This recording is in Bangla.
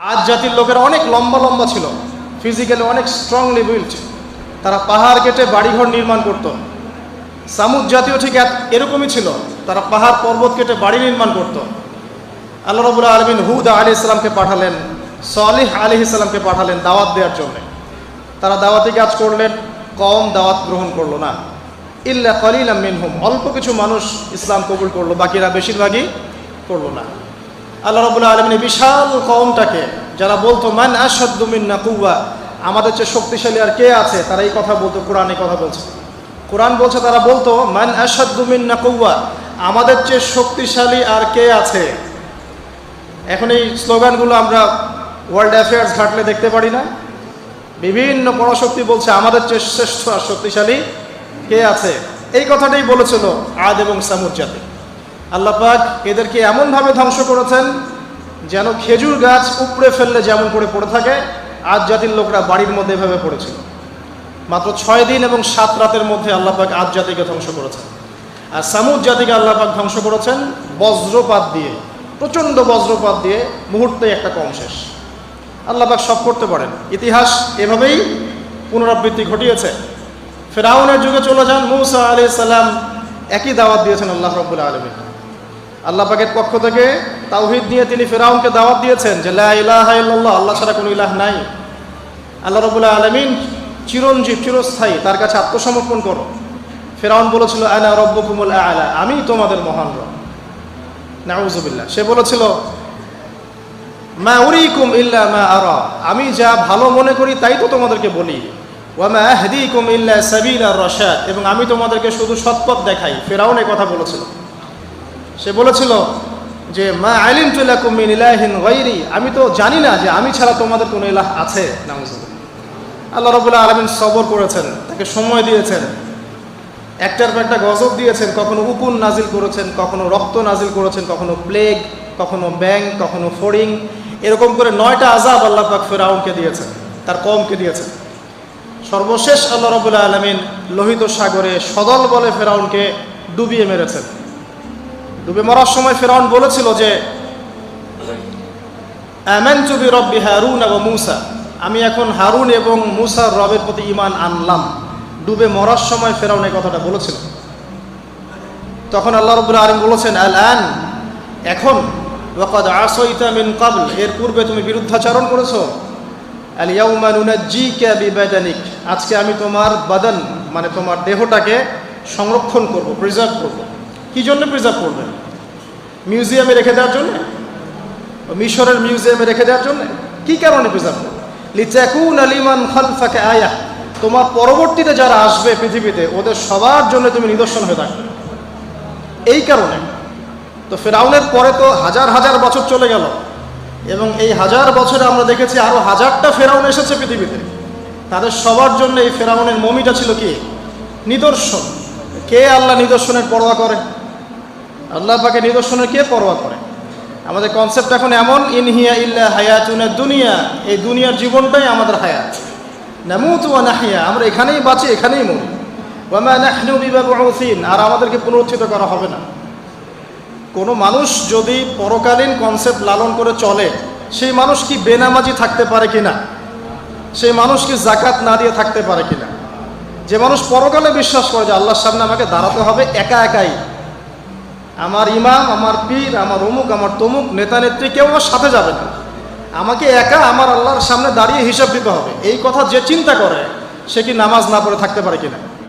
আজ জাতির লোকেরা অনেক লম্বা লম্বা ছিল। ফিজিক্যালি অনেক স্ট্রংলি বিল্ড তারা পাহাড় কেটে বাড়িঘর নির্মাণ করত। সামুদ জাতীয় ঠিক এরকমই ছিল। তারা পাহাড় পর্বত কেটে বাড়ি নির্মাণ করত। আল্লাহ রবুল্লা আলমিন হুদ আলি ইসলামকে পাঠালেন, সলিহ আলি ইসলামকে পাঠালেন দাওয়াত দেওয়ার জন্য। তারা দাওয়াতি কাজ করলেন কম দাওয়াত গ্রহণ করল না। ইল্লা কলিলা মিনহুম, অল্প কিছু মানুষ ইসলাম কবুল করল, বাকিরা বেশিরভাগই করল না। আল্লাহ রবুল্লা আলমিন বিশাল কমটাকে যারা বলতো, মান আসাদ্দুমিন না কুয়া আমাদের চেয়ে শক্তিশালী আর কে আছে? তারা এই কথা বলতো, কোরআনে কথা বলছে। কোরআন বলছে, তারা বলতো, মান আসাদ্দুমিন না কুয়া আমাদের চেয়ে শক্তিশালী আর কে আছে? এখন এই স্লোগানগুলো আমরা ওয়ার্ল্ড অ্যাফেয়ার্স ঘাটলে দেখতে পারি না। বিভিন্ন পরাশক্তি বলছে, আমাদের চেয়ে শ্রেষ্ঠ আর শক্তিশালী কে আছে? এই কথাটাই বলেছিল আদ এবং সামুদ জাতি। আল্লাহ পাক এদেরকে এমনভাবে ধ্বংস করেছেন যেন খেজুর গাছ উপড়ে ফেললে যেমন করে পড়ে থাকে, আজ জাতির লোকরা বাড়ির মধ্যে এভাবে পড়েছিল। মাত্র ছয় দিন এবং সাত রাতের মধ্যে আল্লাহ পাক আজ জাতিকে ধ্বংস করেছেন। আর সামুদ জাতিকে আল্লাহ পাক ধ্বংস করেছেন বজ্রপাত দিয়ে, প্রচণ্ড বজ্রপাত দিয়ে, মুহূর্তে একটা কম শেষ। আল্লাহ পাক সব করতে পারেন। ইতিহাস এভাবেই পুনরাবৃত্তি ঘটিয়েছে। ফেরাউনের যুগে চলে যান মৌসা আলি সাল্লাম একই দাওয়াত দিয়েছেন আল্লাহ রব্বুল আলমী আল্লাহ পাকের পক্ষ থেকে তাওহিদ নিয়ে তিনি ফেরাউনকে দাওয়াত দিয়েছেন যে, লা ইলাহা ইল্লাল্লাহ, আল্লাহ ছাড়া কোনো ইলাহ নাই। আল্লাহ রবুল্লাহ আলমিন চিরঞ্জীব, চিরস্থায়ী, তার কাছে আত্মসমর্পণ করো। ফেরাউন বলেছিল, আনা রব্বকুমুল আলা, আমি তোমাদের মহান রব। নাউজুবিল্লাহ। সে বলেছিল, মা উরিকুম ইল্লা মা আরা, আমি যা ভালো মনে করি তাই তো তোমাদেরকে বলি। ওয়ামা আহদিকুম ইল্লা সাবিল আর রশাদ, এবং আমি তোমাদেরকে শুধু সৎপথ দেখাই। ফেরাউন কথা বলেছিল। সে বলেছিল যে, মা আলিম তুলাকুম মিন ইলাহিন গায়রি। আমি তো জানি না যে আমি ছাড়া তোমাদের কোনো ইলাহ আছে। আল্লাহ রাব্বুল আলামিন সবর করেছেন, তাকে সময় দিয়েছেন, একটার পর একটা গজব দিয়েছেন, কখনো উকুন নাজিল করেছেন, কখনো রক্ত নাজিল করেছেন, কখনো প্লেগ, কখনো ব্যাং কখনো ফড়িং, এরকম করে নয়টা আজাব আল্লাহ পাক ফেরাউনকে দিয়েছেন, তার কমকে দিয়েছেন। সর্বশেষ আল্লাহ রবুল্লা আলমিন লোহিত সাগরে সদল বলে ফেরাউনকে ডুবিয়ে মেরেছেন। ডুবে মরার সময় ফেরাউন বলেছিল যে অ্যামেন্টু বি রব্বি হারুন এবং মুসা। আমি এখন হারুন এবং মুসার রবের প্রতি ইমান আনলাম। ডুবে মরার সময় ফেরাউন এই কথাটা বলেছিল। তখন আল্লাহ রবুল্লা আলম বলেছেন আল আন এখন, ওয়াকাদ আসইতা মিন কাবল এর পূর্বে তুমি বিরুদ্ধাচরণ করেছ। আল ইয়াউমা নুনাজ্জিকা বিবাদানিক। আজকে আমি তোমার বাদন মানে তোমার দেহটাকে সংরক্ষণ করব প্রিজার্ভ করব। কি জন্য প্রিজার্ভ করবে মিউজিয়ামে রেখে দেওয়ার জন্য? মিশরের মিউজিয়ামে রেখে দেওয়ার জন্য? কি কারণে প্রিজার্ভ করবে লিচাকুন আলিমান খালফাকে আয়া। তোমার পরবর্তীতে যারা আসবে পৃথিবীতে, ওদের সবার জন্য তুমি নিদর্শন হয়ে থাকবে। এই কারণে তো ফেরাউনের পরে তো হাজার হাজার বছর চলে গেল। এবং এই হাজার বছরে আমরা দেখেছি আরও হাজারটা ফেরাউন এসেছে পৃথিবীতে। তাদের সবার জন্য এই ফেরাউনের মমিটা ছিল কি? নিদর্শন। কে আল্লাহ নিদর্শনের পরোয়া করে? আল্লাহ পাকে নিদর্শনের কে পরোয়া করে? আমাদের কনসেপ্ট এখন এমন ইনহিয়া ইল্লা হায়াতুনের দুনিয়া এই দুনিয়ার জীবনটাই আমাদের হায়াত। নামুত ওয়া নাহিয়া আমরা এখানেই বাঁচি, এখানেই মরি। আর আমাদেরকে পুনরুত্থিত করা হবে না। কোনো মানুষ যদি পরকালীন কনসেপ্ট লালন করে চলে, সেই মানুষ কি বেনামাজি থাকতে পারে কিনা? সেই মানুষ কি জাকাত না দিয়ে থাকতে পারে কিনা? যে মানুষ পরকালে বিশ্বাস করে যে আল্লাহর সামনে আমাকে দাঁড়াতে হবে, একা একাই আমার ইমাম, আমার পীর, আমার অমুক, আমার তমুক, নেতা নেত্রী কেউ আমার সাথে যাবে না। আমাকে একা আমার আল্লাহর সামনে দাঁড়িয়ে হিসাব দিতে হবে। এই কথা যে চিন্তা করে, সে কি নামাজ না পড়ে থাকতে পারে কিনা?